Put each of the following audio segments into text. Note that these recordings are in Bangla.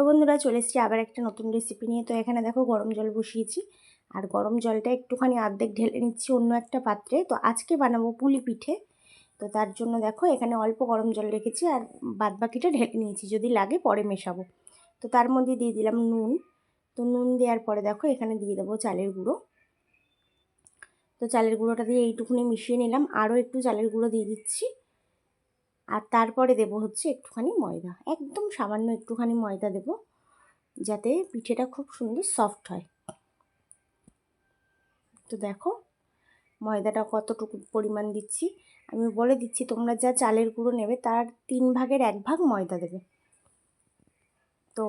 তো বন্ধুরা চলে এসেছি আবার একটা নতুন রেসিপি নিয়ে। তো এখানে দেখো গরম জল বসিয়েছি। আর গরম জলটা একটুখানি আর্ধেক ঢেলে নিচ্ছি অন্য একটা পাত্রে। তো আজকে বানাবো পুলি পিঠে। তো তার জন্য দেখো এখানে অল্প গরম জল রেখেছি আর বাদ বাকিটা ঢেলে নিয়েছি। যদি লাগে পরে মেশাবো। তো তার মধ্যে দিয়ে দিলাম নুন। তো নুন দেওয়ার পরে দেখো এখানে দিয়ে দেবো চালের গুঁড়ো। তো চালের গুঁড়োটা দিয়ে এইটুকুনি মিশিয়ে নিলাম। আরও একটু চালের গুঁড়ো দিয়ে দিচ্ছি। আর তারপরে দেব হচ্ছে একটুখানি ময়দা। একদম সামান্য একটুখানি ময়দা দেব, যাতে পিঠেটা খুব সুন্দর সফট হয়। তো দেখো, ময়দাটা কতটুকু পরিমাণ দিচ্ছি। আমি বলে দিচ্ছি, তোমরা যা চালের গুঁড়ো নেবে, তার তিন ভাগের এক ভাগ ময়দা দেবে। তো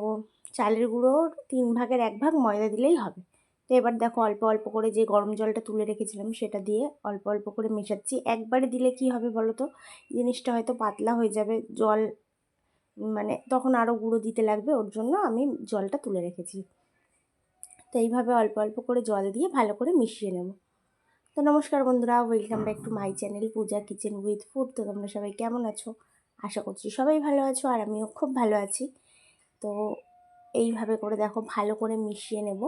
চালের গুঁড়োর তিন ভাগের এক ভাগ ময়দা দিলেই হবে। তো এবার দেখো অল্প অল্প করে যে গরম জলটা তুলে রেখেছিলাম সেটা দিয়ে অল্প অল্প করে মেশাচ্ছি। একবারে দিলে কি হবে বলো তো? জিনিসটা হয়তো পাতলা হয়ে যাবে। জল মানে তখন আরও গুঁড়ো দিতে লাগবে, ওর জন্য আমি জলটা তুলে রেখেছি। তো এইভাবে অল্প অল্প করে জল দিয়ে ভালো করে মিশিয়ে নেব। তো নমস্কার বন্ধুরা welcome back to my channel Puja kitchen with food তো তোমরা সবাই কেমন আছো? আশা করছি সবাই ভালো আছো আর আমিও খুব ভালো আছি। তো এইভাবে করে দেখো ভালো করে মিশিয়ে নেব।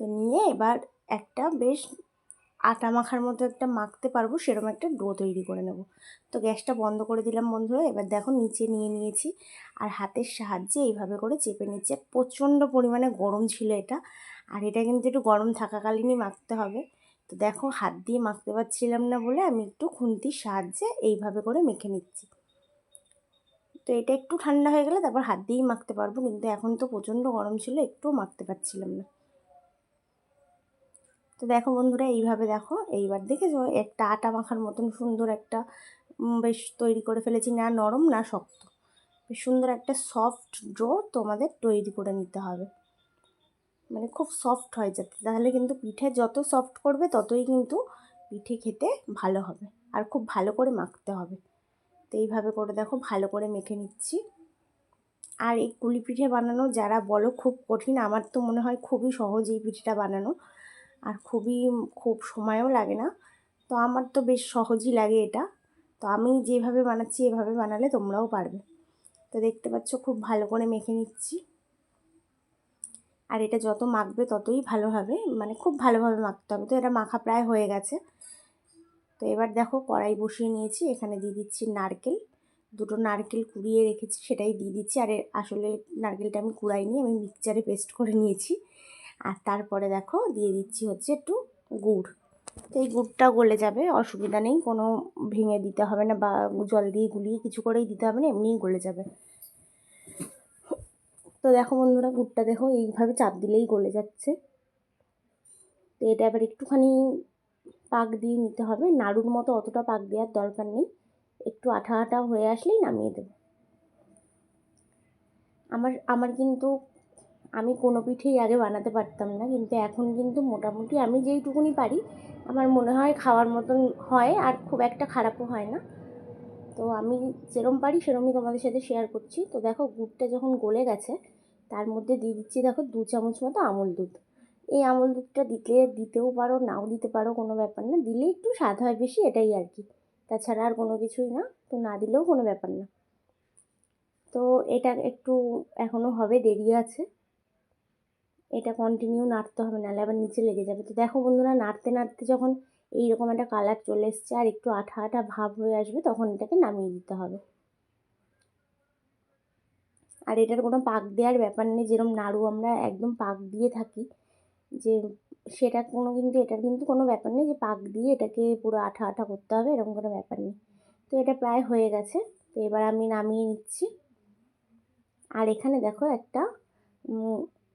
তো নিয়ে এবার একটা বেশ আটা মাখার মতো একটা মাখতে পারব, সেরকম একটা ডো তৈরি করে নেব। তো গ্যাসটা বন্ধ করে দিলাম বন্ধুরা, এবার দেখো নিচে নিয়ে নিয়েছি। আর হাতের সাহায্যে এইভাবে করে চেপে নিচ্ছে, প্রচণ্ড পরিমাণে গরম ছিল এটা। আর এটা কিন্তু একটু গরম থাকাকালীনই মাখতে হবে। তো দেখো হাত দিয়ে মাখতে পারছিলাম না বলে আমি একটু খুন্তির সাহায্যে এইভাবে করে মেখে নিচ্ছি। তো এটা একটু ঠান্ডা হয়ে গেলে তারপর হাত দিয়েই মাখতে পারব, কিন্তু এখন তো প্রচণ্ড গরম ছিল, একটুও মাখতে পারছিলাম না। তো দেখো বন্ধুরা, এইভাবে দেখো, এইবার দেখেছ? একটা আটা মাখার মতন সুন্দর একটা বেশ তৈরি করে ফেলেছি। না নরম, না শক্ত। বেশ সুন্দর একটা সফট ড্রো তোমাদের তৈরি করে নিতে হবে। মানে খুব সফট হয় যাতে। তাহলে কিন্তু পিঠে যত সফট করবে, ততই কিন্তু পিঠে খেতে ভালো হবে। আর খুব ভালো করে মাখতে হবে। তো এইভাবে করে দেখো, ভালো করে মেখে নিচ্ছি। আর এই কুলি পিঠে বানানো যারা বলো, খুব কঠিন। আমার তো মনে হয় খুবই সহজ এই পিঠেটা বানানো। আর খুবই খুব সময়ও লাগে না। তো আমার তো বেশ সহজই লাগে এটা। তো আমি যেভাবে বানাচ্ছি, এভাবে বানালে তোমরাও পারবে। তো দেখতে পাচ্ছ খুব ভালো করে মেখে নিচ্ছি। আর এটা যত মাখবে ততই ভালো হবে। মানে খুব ভালোভাবে মাখতে হবে। তো এটা মাখা প্রায় হয়ে গেছে। তো এবার দেখো কড়াই বসিয়ে নিয়েছি। এখানে দিয়ে দিচ্ছি নারকেল। দুটো নারকেল কুড়িয়ে রেখেছি, সেটাই দিয়ে দিচ্ছি। আর আসলে নারকেলটা আমি কুড়াইনি, আমি মিক্সচারে পেস্ট করে নিয়েছি। আর তারপরে দেখো দিয়ে দিচ্ছি হচ্ছে একটু গুড়। তো এই গুড়টা গলে যাবে, অসুবিধা নেই, কোনো ভেঙে দিতে হবে না বা জল দিয়ে গুলিয়ে কিছু করেই দিতে হবে না, এমনিই গলে যাবে। তো দেখো বন্ধুরা, গুড়টা দেখো এইভাবে চাপ দিলেই গলে যাচ্ছে। তো এটা এবার একটুখানি পাক দিয়ে নিতে হবে। নাড়ুর মতো অতটা পাক দেওয়ার দরকার নেই। একটু আঠা আঠা হয়ে আসলেই নামিয়ে দেবো। আমার আমার কিন্তু আমি কোনো পিঠেই আগে বানাতে পারতাম না। কিন্তু এখন কিন্তু মোটামুটি আমি যেইটুকুনি পারি, আমার মনে হয় খাওয়ার মতন হয় আর খুব একটা খারাপও হয় না। তো আমি যেরম পারি সেরমই তোমাদের সাথে শেয়ার করছি। তো দেখো গুড়টা যখন গলে গেছে, তার মধ্যে দিয়ে দিচ্ছি দেখো দু চামচ মতো আমল দুধ। এই আমল দুধটা দিতে, দিতেও পারো, নাও দিতে পারো, কোনো ব্যাপার না। দিলে একটু স্বাদ হয় বেশি, এটাই আর কি। তাছাড়া আর কোনো কিছুই না, তো না দিলেও কোনো ব্যাপার না। তো এটা একটু এখনও হবে, দেরি আছে। এটা কন্টিনিউ নাড়তে হবে, নাহলে আবার নিচে লেগে যাবে। তো দেখো বন্ধুরা, নাড়তে নাড়তে যখন এইরকম একটা কালার চলে এসছে আর একটু আঠা আঠা ভাব হয়ে আসবে, তখন এটাকে নামিয়ে দিতে হবে। আর এটার কোনো পাক দেওয়ার ব্যাপার নেই, যেরকম নাড়ু আমরা একদম পাক দিয়ে থাকি, যে সেটা কোনো কিন্তু, এটার কিন্তু কোনো ব্যাপার নেই যে পাক দিয়ে এটাকে পুরো আঠা আঠা করতে হবে, এরকম কোনো ব্যাপার নেই। তো এটা প্রায় হয়ে গেছে, তো এবার আমি নামিয়ে নিচ্ছি। আর এখানে দেখো একটা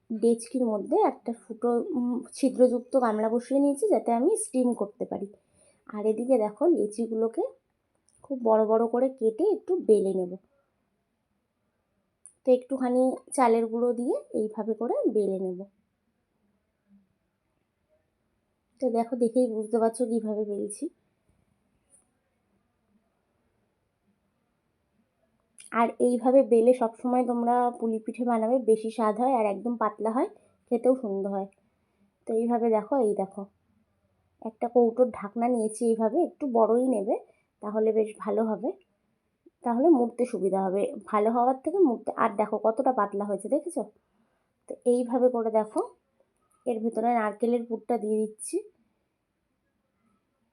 ডেচকির মধ্যে একটা ফুটো ছিদ্রযুক্ত গামলা বসিয়ে নিয়েছি যাতে আমি স্টিম করতে পারি। আর এদিকে দেখো লেচিগুলোকে খুব বড় বড় করে কেটে একটু বেলে নেব। তো একটুখানি চালের গুঁড়ো দিয়ে এইভাবে করে বেলে নেব। তো দেখো দেখেই বুঝতে পারছ কীভাবে বেলছি। আর এইভাবে বেলে সবসময় তোমরা পুলি পিঠে বানাবে। বেশি স্বাদ হয় আর একদম পাতলা হয়, খেতেও সুন্দর হয়। তো এইভাবে দেখো, এই দেখো। একটা কৌটোর ঢাকনা নিয়েছি এইভাবে, একটু বড়ই নেবে, তাহলে বেশ ভালো হবে। তাহলে মুড়তে সুবিধা হবে। ভালো হওয়ার থেকে মুড়তে, আর দেখো কতটা পাতলা হয়েছে, দেখেছ? তো এইভাবে করে দেখো। এর ভিতরে নারকেলের পুরটা দিয়ে দিচ্ছি।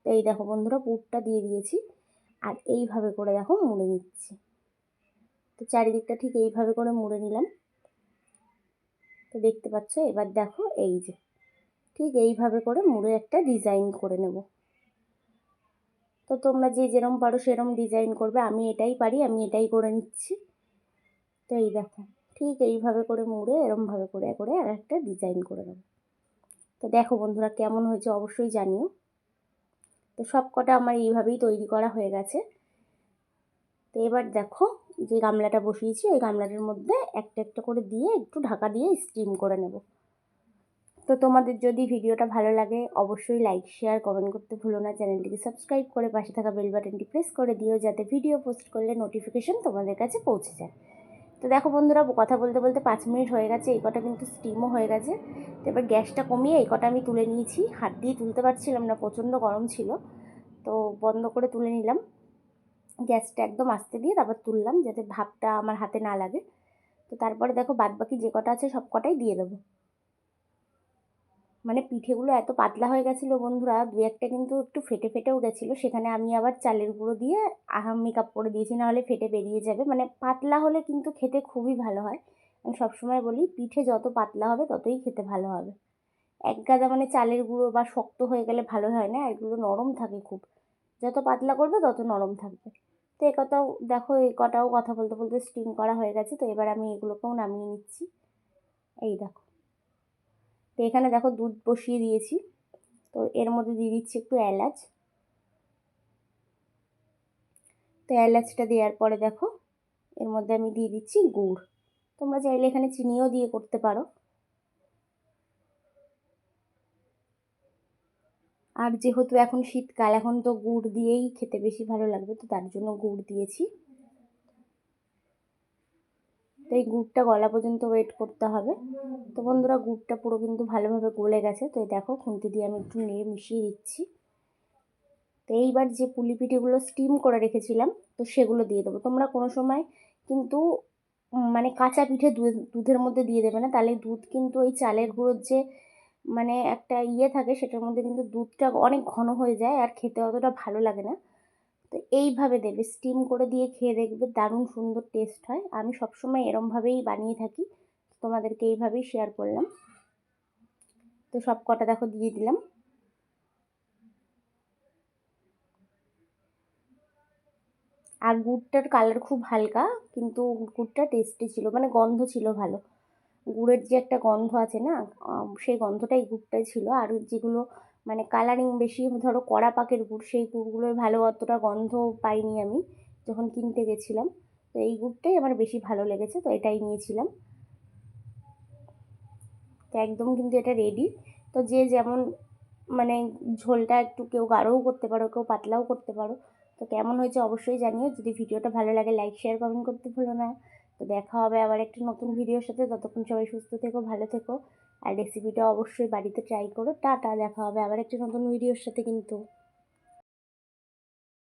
এই দেখো বন্ধুরা, পুরটা দিয়ে দিয়েছি। আর এইভাবে করে দেখো মুড়ে নিচ্ছি। তো চারিদিকটা ঠিক এইভাবে করে মুড়ে নিলাম। তো দেখতে পাচ্ছ, এবার দেখো এই যে, ঠিক এইভাবে করে মুড়ে একটা ডিজাইন করে নেব। তো তোমরা যে যেরম পারো সেরম ডিজাইন করবে, আমি এটাই পারি, আমি এটাই করে নিচ্ছি। তো এই দেখো, ঠিক এইভাবে করে মুড়ে, এরমভাবে করে করে আর একটা ডিজাইন করে নেব। তো দেখো বন্ধুরা কেমন হয়েছে, অবশ্যই জানিও। তো সব কটা আমার এইভাবেই তৈরি করা হয়ে গেছে। তো এবার দেখো যে গামলাটা বসিয়েছি, ওই গামলাটার মধ্যে একটা একটা করে দিয়ে একটু ঢাকা দিয়ে স্টিম করে নেব। তো তোমাদের যদি ভিডিওটা ভালো লাগে, অবশ্যই লাইক শেয়ার কমেন্ট করতে ভুলো না। চ্যানেলটিকে সাবস্ক্রাইব করে পাশে থাকা বেল বাটনটি প্রেস করে দিও, যাতে ভিডিও পোস্ট করলে নোটিফিকেশন তোমাদের কাছে পৌঁছে যায়। তো দেখো বন্ধুরা, কথা বলতে বলতে পাঁচ মিনিট হয়ে গেছে, এই কটা কিন্তু স্টিমও হয়ে গেছে। তো এবার গ্যাসটা কমিয়ে এই কটা আমি তুলে নিয়েছি। হাত দিয়ে তুলতে পারছিলাম না, প্রচণ্ড গরম ছিল। তো বন্ধ করে তুলে নিলাম। গ্যাসটা একদম আস্তে দিয়ে তারপর তুললাম যাতে ভাপটা আমার হাতে না লাগে। তো তারপরে দেখো বাদবাকি যে কটা আছে সব কটাই দিয়ে দেবো। মানে পিঠেগুলো এত পাতলা হয়ে গেছিল বন্ধুরা, দু একটা কিন্তু একটু ফেটে ফেটেও গেছিল, সেখানে আমি আবার চালের গুঁড়ো দিয়ে আহাম মেকআপ করে দিয়েছি, নাহলে ফেটে বেরিয়ে যাবে। মানে পাতলা হলে কিন্তু খেতে খুবই ভালো হয়। আমি সবসময় বলি, পিঠে যত পাতলা হবে ততই খেতে ভালো হবে। এক গাদা মানে চালের গুঁড়ো বা শক্ত হয়ে গেলে ভালো হয় না, এগুলো নরম থাকে খুব। যত পাতলা করবে তত নরম থাকবে। তো এ কথাও, দেখো এই কটাও কথা বলতে বলতে স্টিম করা হয়ে গেছে, তো এবার আমি এগুলোকেও নামিয়ে নিচ্ছি। এই দেখো। তো এখানে দেখো দুধ বসিয়ে দিয়েছি। তো এর মধ্যে দিয়ে দিচ্ছি একটু এলাচ। তো এলাচটা দেওয়ার পরে দেখো, এর মধ্যে আমি দিয়ে দিচ্ছি গুড়। তোমরা চাইলে এখানে চিনিও দিয়ে করতে পারো। আর যেহেতু এখন শীতকাল, এখন তো গুড় দিয়েই খেতে বেশি ভালো লাগবে, তো তার জন্য গুড় দিয়েছি। তো এই গুড়টা গলা পর্যন্ত ওয়েট করতে হবে। তো বন্ধুরা, গুড়টা পুরো কিন্তু ভালোভাবে গলে গেছে। তো দেখো, খুন্তি দিয়ে আমি একটু নেড়ে মিশিয়ে দিচ্ছি। তো এইবার যে পুলি পিঠেগুলো স্টিম করে রেখেছিলাম, তো সেগুলো দিয়ে দেবো। তোমরা কোনো সময় কিন্তু মানে কাঁচা পিঠে দুধের মধ্যে দিয়ে দেবে না। তাহলে দুধ কিন্তু ওই চালের গুঁড়োর যে মানে একটা ইয়ে থাকে, সেটার মধ্যে কিন্তু দুধটা অনেক ঘন হয়ে যায় আর খেতে অতটা ভালো লাগে না। তো এইভাবে দেবে স্টিম করে দিয়ে খেয়ে দেখবে দারুণ সুন্দর টেস্ট হয়। আমি সবসময় এরমভাবেই বানিয়ে থাকি। তোমাদেরকে এইভাবেই শেয়ার করলাম। তো সব কটা দেখো দিয়ে দিলাম। আর গুড়টার কালার খুব হালকা, কিন্তু গুড়টা টেস্টি ছিল মানে গন্ধ ছিল ভালো। গুড়ের যে একটা গন্ধ আছে না সেই গন্ধটাই গুড়টাই ছিল। আর যেগুলো মানে কালারিং বেশি, ধরো কড়া পাকের গুড়, সেই গুড়গুলোয় ভালো অতটা গন্ধ পাইনি আমি যখন কিনতে গেছিলাম। তো এই গুড়টাই আমার বেশি ভালো লেগেছে, তো এটাই নিয়েছিলাম। তো একদম কিন্তু এটা রেডি তো যে যেমন মানে ঝোলটা একটু কেউ গাঢ়ও করতে পারো, কেউ পাতলাও করতে পারো, তো কেমন হয়েছে অবশ্যই জানিও। যদি ভিডিওটা ভালো লাগে লাইক শেয়ার কমেন্ট করতে ভুলো না। তো দেখা হবে আবার একটা নতুন ভিডিওর সাথে। ততক্ষণ সবাই সুস্থ থেকো, ভালো থেকো। আর রেসিপিটা অবশ্যই বাড়িতে ট্রাই করো। টাটা, দেখা হবে আবার একটা নতুন ভিডিওর সাথে কিন্তু।